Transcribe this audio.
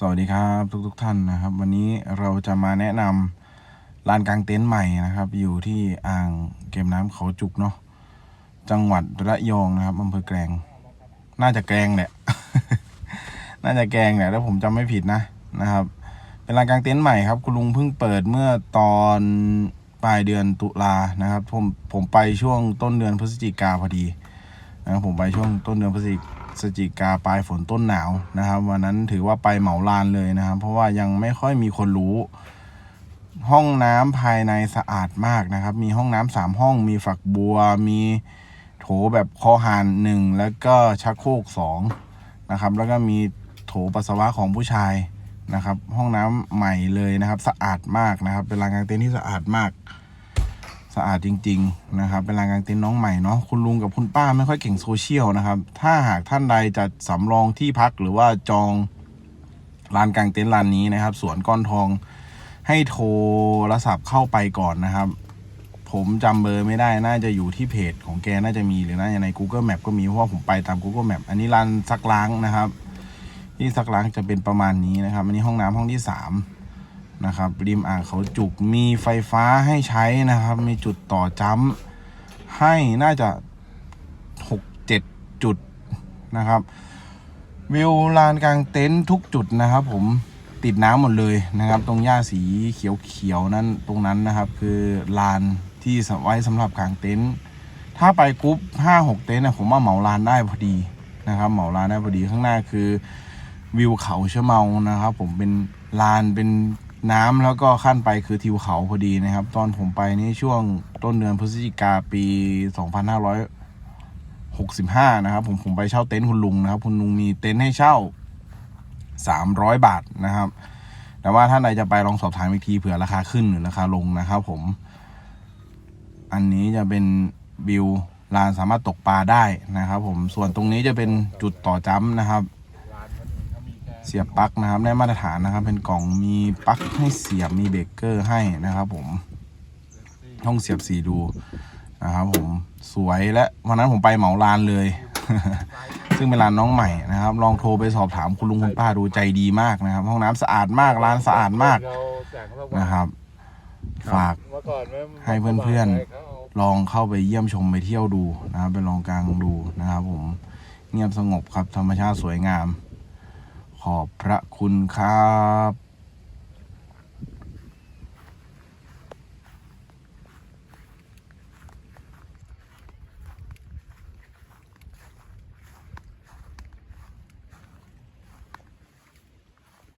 สวัสดีครับทุกทุกๆท่านนะครับ วันนี้เราจะมาแนะนำลานกลางเต็นท์ใหม่นะครับ อยู่ที่อ่างเก็บน้ำเขาจุกเนาะจังหวัดระยองนะครับอำเภอแกลง น่าจะแกลงแหละ น่าจะแกลงแหละถ้าผมจำไม่ผิดนะนะครับ เป็นลานกลางเต็นท์ใหม่ครับคุณลุงเพิ่งเปิดเมื่อตอนปลายเดือนตุลานะครับ ผมผมไปช่วงต้นเดือนพฤศจิกาพอดีนะครับผมไปช่วงต้นเดือนพฤศจิพฤ ศจิกาปลายฝนต้นหนาวนะครับวันนั้นถือว่าไปเหมาลานเลยนะครับ เพราะว่ายังไม่ค่อยมีคนรู้ ห้องน้ำภายในสะอาดมากนะครับ มีห้องน้ำสามห้อง มีฝักบัว มีโถแบบคอหานหนึ่งแล้วก็ชักโครกสองนะครับ แล้วก็มีโถปัสสาวะของผู้ชายนะครับ ห้องน้ำใหม่เลยนะครับ สะอาดมากนะครับ เป็นลานกางเต็นท์ที่สะอาดมากะอาดจริง ๆ นะครับ เป็นลานกางเต็นท์น้องใหม่เนาะคุณลุงกับคุณป้าไม่ค่อยเก่งโซเชียลนะครับ ถ้าหากท่านใดจะสำรองที่พักหรือว่าจองลานกางเต็นท์ลานนี้นะครับ สวนก้อนทองให้โทรศัพท์เข้าไปก่อนนะครับ ผมจำเบอร์ไม่ได้น่าจะอยู่ที่เพจของแกน่าจะมีหรือน่าจะใน Google Map ก็มีเพราะว่าผมไปตาม Google Map อันนี้ร้านซักล้างนะครับ ที่ซักล้างจะเป็นประมาณนี้นะครับอันนี้ห้องน้ำห้องที่สาม นะครับริมอ่างเขาจุกมีไฟฟ้าให้ใช้นะครับ มีจุดต่อจ้ำให้น่าจะหกเจ็ดจุดนะครับ วิวลานกลางเต็นท์ทุกจุดนะครับ ผมติดน้ำหมดเลยนะครับ ตรงหญ้าสีเขียวๆนั้นตรงนั้นนะครับ คือลานที่ไว้สำหรับกลางเต็นท์ถ้าไปกรุ๊ปห้าหกเต็นท์นะผมว่าเหมาลานได้พอดีนะครับ เหมาลานได้พอดีข้างหน้าคือวิวเขาเชเมานะครับ ผมเป็นลานเป็น น้ำแล้วก็ขั้นไปคือทิวเขาพอดีนะครับ ตอนผมไปนี่ช่วงต้นเดือนพฤศจิกาปี 2500หกสิบห้านะครับ ผมผมไปเช่าเต็นท์คุณลุงนะครับ คุณลุงมีเต็นท์ให้เช่าสามร้อยบาทนะครับ แต่ว่าท่านใดจะไปลองสอบถามอีกทีเผื่อราคาขึ้นหรือราคาลงนะครับผม อันนี้จะเป็นวิวลานสามารถตกปลาได้นะครับ ผมส่วนตรงนี้จะเป็นจุดต่อจ้ำนะครับ เสียบปลั๊กนะครับได้มาตรฐานนะครับ เป็นกล่องมีปลั๊กให้เสียบมีเบรกเกอร์ให้นะครับ ผมห้องเสียบสีดูนะครับ ผมสวยและวันนั้นผมไปเหมาลานเลย ซึ่งเป็นร้านน้องใหม่นะครับ ลองโทรไปสอบถามคุณลุงคุณป้าดูใจดีมากนะครับ ห้องน้ำสะอาดมากร้านสะอาดมากนะครับ ฝากให้เพื่อนๆลองเข้าไปเยี่ยมชมไปเที่ยวดูนะครับไปลองกลางดูนะครับ ผมเงียบสงบครับธรรมชาติสวยงาม ขอบพระคุณครับ